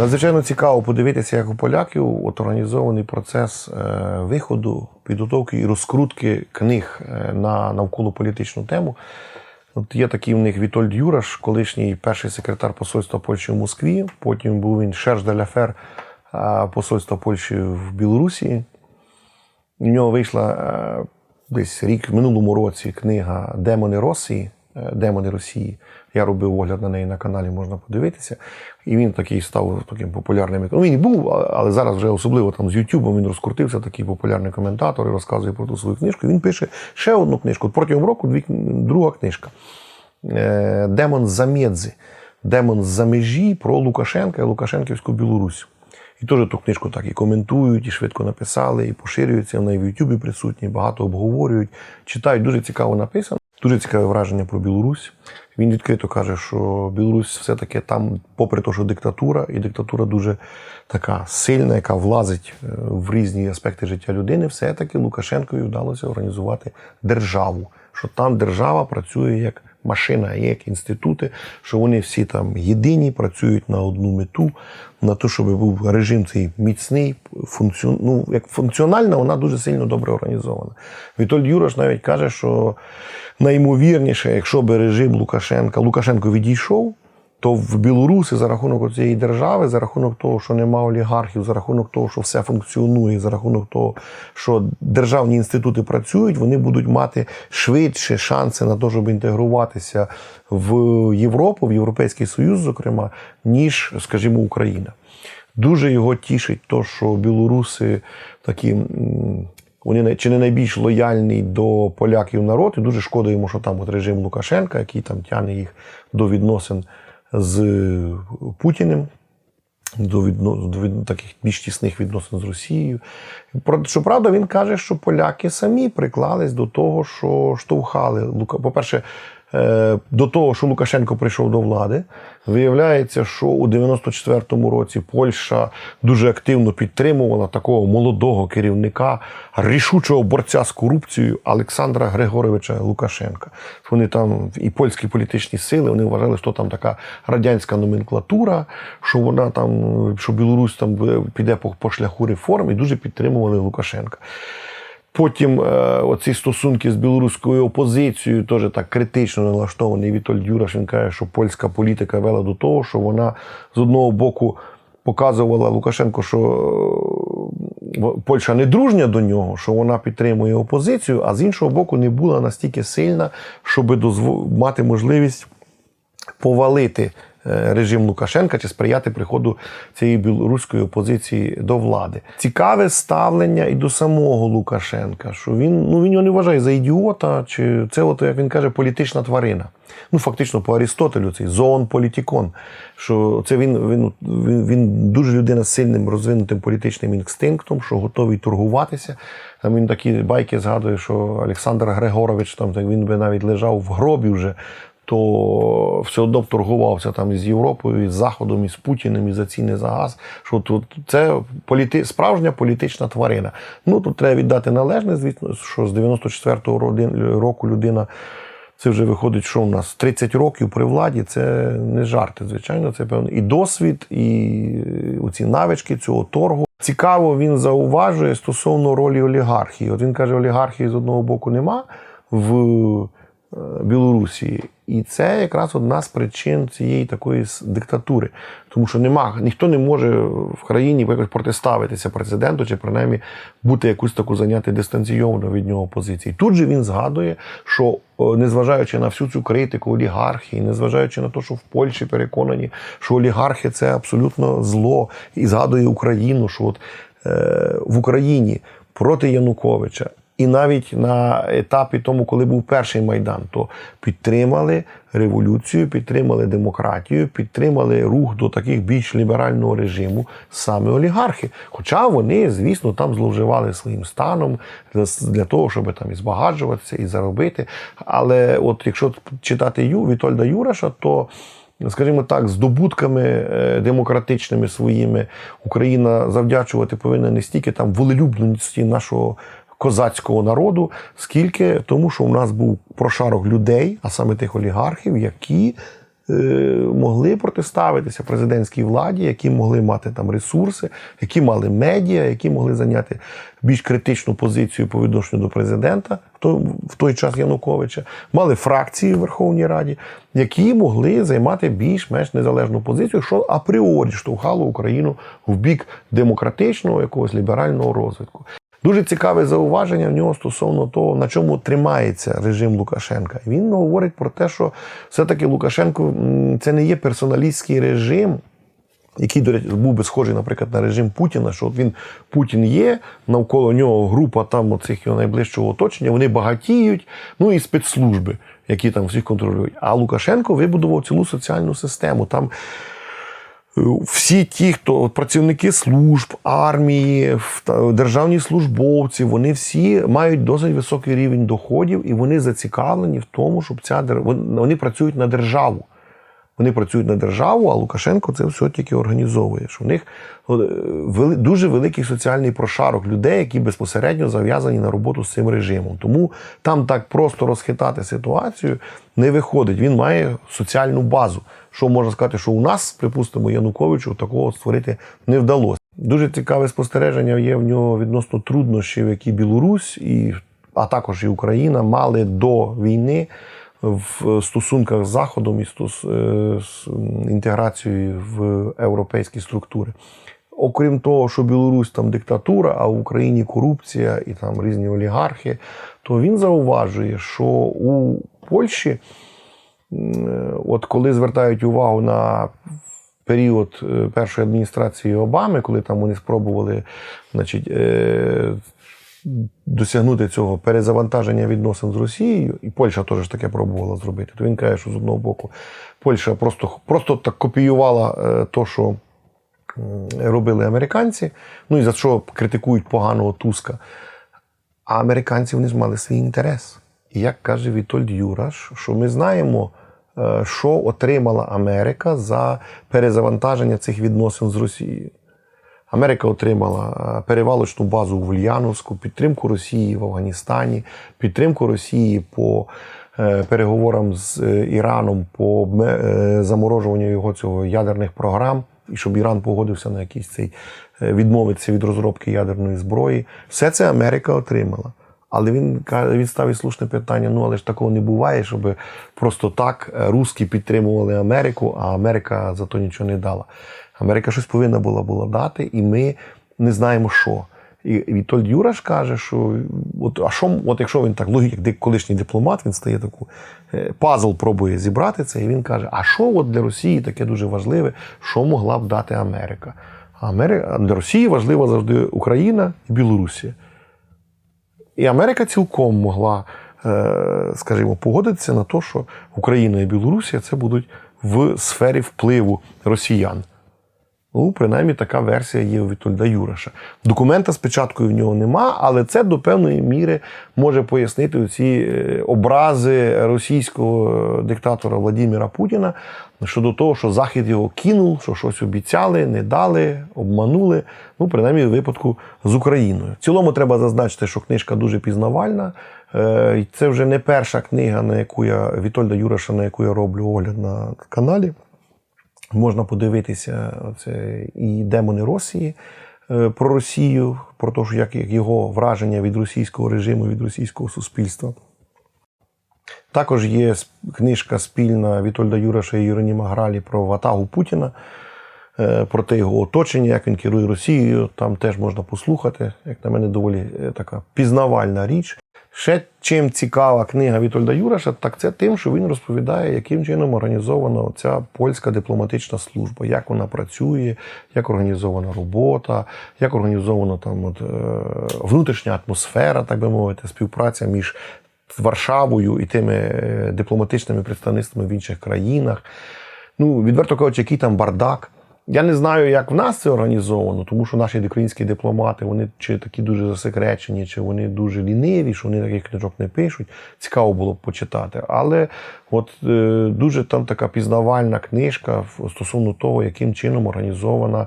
Надзвичайно цікаво подивитися, як у поляків от організований процес е, виходу, підготовки і розкрутки книг е, на навколо політичну тему. От є такий в них Вітольд Юраш, колишній перший секретар посольства Польщі в Москві. Потім був він Шерж де е, посольства Польщі в Білорусі. У нього вийшла десь рік в минулому році книга Демони Росії. Е, Демони Росії. Я робив огляд на неї на каналі, можна подивитися. І він такий став таким популярним. Ну, він і був, але зараз вже особливо там з Ютубом він розкрутився, такий популярний коментатор і розказує про ту свою книжку. Він пише ще одну книжку. Протягом року дві, друга книжка. Е, Демон Замєдзи. Демон за межі про Лукашенка і Лукашенківську Білорусь. І теж ту книжку так і коментують, і швидко написали, і поширюються. Вона і в Ютубі присутні, багато обговорюють, читають. Дуже цікаво написано. Дуже цікаве враження про Білорусь. Він відкрито каже, що Білорусь все-таки там, попри те, що диктатура, і диктатура дуже така сильна, яка влазить е, в різні аспекти життя людини, все-таки Лукашенкові вдалося організувати державу. Що там держава працює як машина, як інститути, що вони всі там єдині, працюють на одну мету, на те, щоб був режим цей міцний, функціон... ну, як функціональна, вона дуже сильно добре організована. Вітольд Юрош навіть каже, що найімовірніше, якщо би режим Лукашенка Лукашенко відійшов, то в Білорусі за рахунок цієї держави, за рахунок того, що нема олігархів, за рахунок того, що все функціонує, за рахунок того, що державні інститути працюють, вони будуть мати швидше шанси на те, щоб інтегруватися в Європу, в Європейський Союз, зокрема, ніж, скажімо, Україна. Дуже його тішить, то, що білоруси такі. Вони чи не найбільш лояльний до поляків народ, і дуже шкода йому, що там от режим Лукашенка, який там тягне їх до відносин з Путіним, до, відно, до від, таких більш тісних відносин з Росією. Щоправда, він каже, що поляки самі приклались до того, що штовхали. Лука- По-перше, до того, що Лукашенко прийшов до влади. Виявляється, що у 94-му році Польща дуже активно підтримувала такого молодого керівника, рішучого борця з корупцією Олександра Григоровича Лукашенка. Вони там і польські політичні сили вони вважали, що там така радянська номенклатура, що вона там, що Білорусь там піде по, по шляху реформ і дуже підтримували Лукашенка. Потім е, оці стосунки з білоруською опозицією теж так критично налаштований Вітольд Юраш. Він каже, що польська політика вела до того, що вона з одного боку показувала Лукашенко, що е, Польща не дружня до нього, що вона підтримує опозицію, а з іншого боку, не була настільки сильна, щоб дозво- мати можливість повалити режим Лукашенка чи сприяти приходу цієї білоруської опозиції до влади. Цікаве ставлення і до самого Лукашенка, що він ну він його не вважає за ідіота, чи це, от як він каже, політична тварина. Ну, фактично, по Аристотелю цей зоон політикон. Що це він, він, він, він дуже людина з сильним розвинутим політичним інстинктом, що готовий торгуватися. Там він такі байки згадує, що Олександр Григорович там так він би навіть лежав в гробі вже то все одно б торгувався там із Європою, із Заходом, із Путіним, і за ціни за газ. Що тут це політи... справжня політична тварина. Ну тут треба віддати належне, звісно, що з 94-го родин- року людина. Це вже виходить, що у нас 30 років при владі. Це не жарти, звичайно. Це певно і досвід, і оці навички цього торгу. Цікаво, він зауважує стосовно ролі олігархії. От він каже, олігархії з одного боку нема в е, Білорусі. І це якраз одна з причин цієї такої диктатури. Тому що нема, ніхто не може в країні якось протиставитися президенту, чи принаймні бути якусь таку зайняти дистанційовану від нього позиції. Тут же він згадує, що о, незважаючи на всю цю критику олігархії, незважаючи на те, що в Польщі переконані, що олігархи це абсолютно зло, і згадує Україну, що от е, в Україні проти Януковича. І навіть на етапі тому, коли був перший майдан, то підтримали революцію, підтримали демократію, підтримали рух до таких більш ліберального режиму саме олігархи. Хоча вони, звісно, там зловживали своїм станом для, того, щоб там і збагачуватися, і заробити. Але от якщо читати Ю Вітольда Юраша, то скажімо так, здобутками е, демократичними своїми Україна завдячувати повинна не стільки там волелюбності нашого козацького народу, скільки тому, що у нас був прошарок людей, а саме тих олігархів, які е, могли протиставитися президентській владі, які могли мати там ресурси, які мали медіа, які могли зайняти більш критичну позицію по відношенню до президента в той час Януковича, мали фракції в Верховній Раді, які могли займати більш-менш незалежну позицію, що апріорі штовхало Україну в бік демократичного якогось ліберального розвитку. Дуже цікаве зауваження в нього стосовно того, на чому тримається режим Лукашенка. Він говорить про те, що все-таки Лукашенко це не є персоналістський режим, який, до речі, був би схожий, наприклад, на режим Путіна, що от він Путін є, навколо нього група там оцих його найближчого оточення, вони багатіють, ну і спецслужби, які там всіх контролюють. А Лукашенко вибудував цілу соціальну систему. Там всі ті, хто працівники служб, армії, державні службовці, вони всі мають досить високий рівень доходів, і вони зацікавлені в тому, щоб ця вони працюють на державу. Вони працюють на державу, а Лукашенко це все тільки організовує. Що в них е, дуже великий соціальний прошарок людей, які безпосередньо зав'язані на роботу з цим режимом. Тому там так просто розхитати ситуацію не виходить. Він має соціальну базу. Що можна сказати, що у нас, припустимо, Януковичу такого створити не вдалося. Дуже цікаве спостереження є в нього відносно труднощів, які Білорусь і а також і Україна мали до війни в стосунках з Заходом і е, з інтеграцією в європейські структури. Окрім того, що Білорусь там диктатура, а в Україні корупція і там різні олігархи, то він зауважує, що у Польщі, е, от коли звертають увагу на період е, першої адміністрації Обами, коли там вони спробували значить, е, досягнути цього перезавантаження відносин з Росією, і Польща теж таке пробувала зробити, то він каже, що з одного боку Польща просто, просто так копіювала е, то, що робили американці, ну і за що критикують поганого Туска. А американці вони ж мали свій інтерес. І як каже Вітольд Юраш, що ми знаємо, е, що отримала Америка за перезавантаження цих відносин з Росією. Америка отримала е, перевалочну базу в Ульяновську, підтримку Росії в Афганістані, підтримку Росії по е, переговорам з е, Іраном по заморожуванню його цього ядерних програм, і щоб Іран погодився на якийсь цей відмовитися від розробки ядерної зброї. Все це Америка отримала. Але він він ставить слушне питання: ну але ж такого не буває, щоб просто так русські підтримували Америку, а Америка за то нічого не дала. Америка щось повинна була була дати, і ми не знаємо, що. І Вітольд Юраш каже, що от, а що, от якщо він так логік, як колишній дипломат, він стає таку е, пазл, пробує зібрати це, і він каже: а що от для Росії таке дуже важливе, що могла б дати Америка? Америка для Росії важлива завжди Україна і Білорусія. І Америка цілком могла, е, скажімо, погодитися на те, що Україна і Білорусія це будуть в сфері впливу росіян. Ну, принаймні, така версія є у Вітольда Юраша. Документа спочатку в нього нема, але це до певної міри може пояснити ці образи російського диктатора Владимира Путіна щодо того, що Захід його кинув, що щось обіцяли, не дали, обманули. Ну, принаймні, в випадку з Україною. В цілому треба зазначити, що книжка дуже пізнавальна. Е, Це вже не перша книга, на яку я Вітольда Юраша, на яку я роблю огляд на каналі. Можна подивитися це і демони Росії е, про Росію, про те, як його враження від російського режиму, від російського суспільства. Також є книжка спільна Вітольда Юраша і Юроніма Гралі про ватагу Путіна, е, про те його оточення, як він керує Росією. Там теж можна послухати. Як на мене, доволі е, така пізнавальна річ. Ще чим цікава книга Вітольда Юраша, так це тим, що він розповідає, яким чином організована ця польська дипломатична служба, як вона працює, як організована робота, як організована там от, е, внутрішня атмосфера, так би мовити, співпраця між Варшавою і тими дипломатичними представництвами в інших країнах. Ну, відверто кажучи, який там бардак. Я не знаю, як в нас це організовано, тому що наші українські дипломати вони чи такі дуже засекречені, чи вони дуже ліниві, що вони таких книжок не пишуть. Цікаво було б почитати. Але от е, дуже там така пізнавальна книжка стосовно того, яким чином організована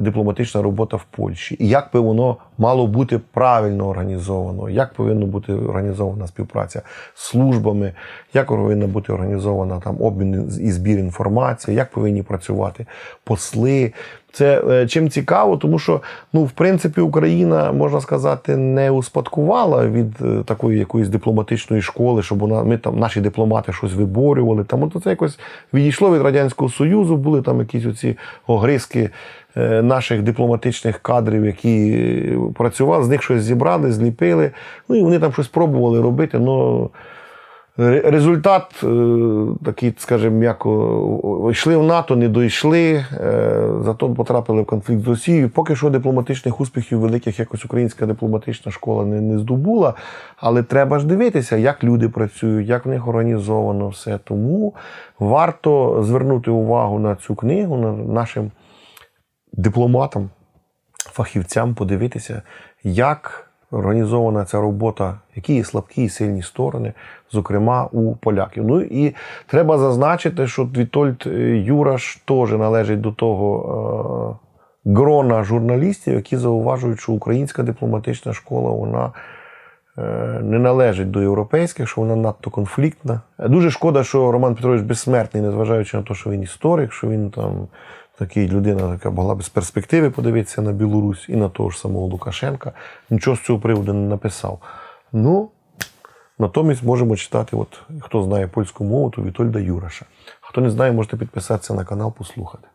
дипломатична робота в Польщі, і як би воно мало бути правильно організовано, як повинна бути організована співпраця з службами, як повинна бути організована там обмін і збір інформації, як повинні працювати посли. Це е, чим цікаво, тому що ну, в принципі, Україна, можна сказати, не успадкувала від е, такої якоїсь дипломатичної школи, щоб вона ми там наші дипломати щось виборювали. От це якось відійшло від радянського союзу. Були там якісь оці огризки е, наших дипломатичних кадрів, які працювали, з них щось зібрали, зліпили. Ну і вони там щось пробували робити. Ре- Результат е, такий, скажімо, м'яко, йшли в НАТО, не дійшли, е, зато потрапили в конфлікт з Росією. Поки що дипломатичних успіхів великих якось українська дипломатична школа не, не здобула. Але треба ж дивитися, як люди працюють, як в них організовано все. Тому варто звернути увагу на цю книгу, на нашим дипломатам, фахівцям, подивитися, як організована ця робота, які є слабкі і сильні сторони, зокрема у поляків. Ну і треба зазначити, що Вітольд е, Юраш теж належить до того е, грона журналістів, які зауважують, що українська дипломатична школа вона е, не належить до європейських, що вона надто конфліктна. Дуже шкода, що Роман Петрович безсмертний, незважаючи на те, що він історик, що він там такий людина, яка могла б з перспективи подивитися на Білорусь і на того ж самого Лукашенка. Нічого з цього приводу не написав. Ну, натомість можемо читати, от, хто знає польську мову, то Вітольда Юраша. Хто не знає, можете підписатися на канал, послухати.